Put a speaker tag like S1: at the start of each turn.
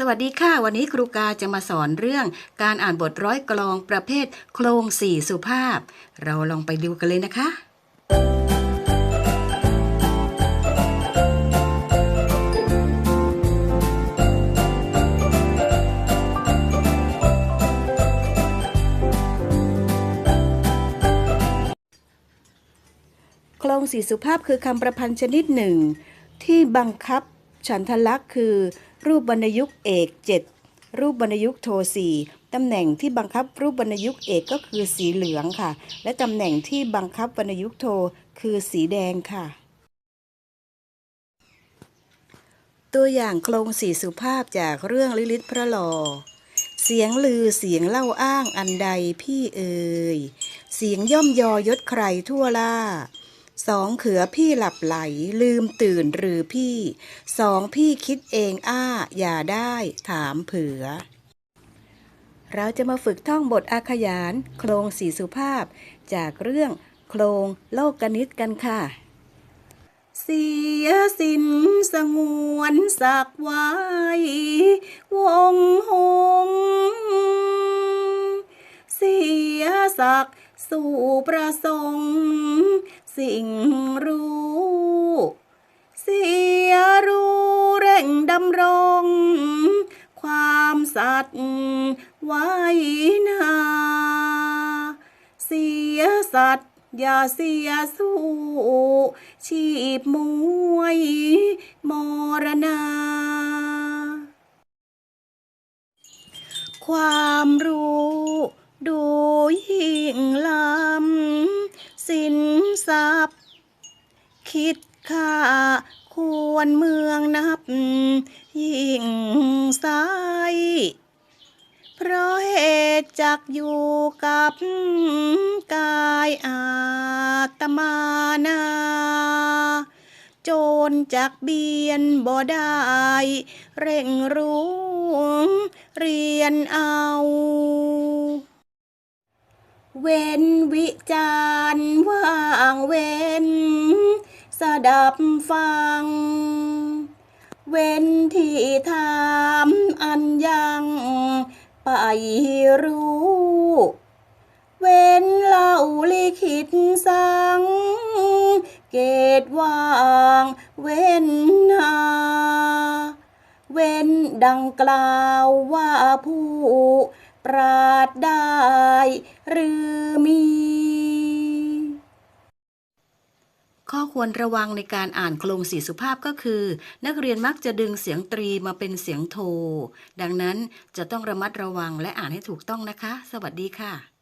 S1: สวัสดีค่ะ วันนี้ครูกาจะมาสอนเรื่องการอ่านบทร้อยกลองประเภทโครงสี่สุภาพ เราลองไปดูกันเลยนะคะ โครงสี่สุภาพคือคำประพันธ์ชนิดหนึ่ง ที่บังคับฉันทลักษณ์คือ รูปวรรณยุกต์เอกเจ็ดรูปวรรณยุกต์โทสี่ตำแหน่งที่บังคับรูปวรรณยุกต์เอกก็คือสีเหลืองค่ะ และตำแหน่งที่บังคับวรรณยุกต์โทคือสีแดงค่ะ ตัวอย่างโครงสี่สุภาพจากเรื่องลิลิตพระหลอเสียงลือเสียงเล่าอ้างอันใดพี่เอ่ย เสียงย่อมยอยศใครทั่วล่า สองเขือพี่หลับไหลลืมตื่นหรือพี่ สองพี่คิดเองอ้า อย่าได้ถามเผือ เราจะมาฝึกท่องบทอาขยาน โครงสีสุภาพ จากเรื่องโครงโลกกนิตกันค่ะ เสียสินสงวนสักไว้ วงหง เสียศักสู่ประสงค์ สิ่งรู้ เสียรู้เร่งดำรง ความสัตย์ไว้นาเสียสัตย์อย่าเสียสู้ ชีพมวยมรณาความ คิดค่าควรเมืองนับ ยิ่งใสเพราะเหตุจักอยู่กับกายอาตมานา โจรจักเบียนบ่ได้ เร่งรู้เรียนเอา เว้นวิจารว่างเว้น สดับฟัง เว้นที่ถามอันยังไปรู้ เว้นเล่าลิขิตสัง เกตว่างเว้นนาเว้นดังกล่าวว่าผู้ ปราดได้หรือมี ข้อควรระวังในการอ่านโครงสีสุภาพก็คือ นักเรียนมักจะดึงเสียงตรีมาเป็นเสียงโท ดังนั้นจะต้องระมัดระวังและอ่านให้ถูกต้องนะคะ สวัสดีค่ะ